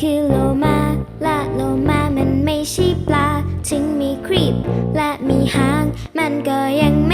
คือโลมาและโลมามันไม่ใช่ปลา ถึงมีครีบและมีหาง มันก็ยังไม่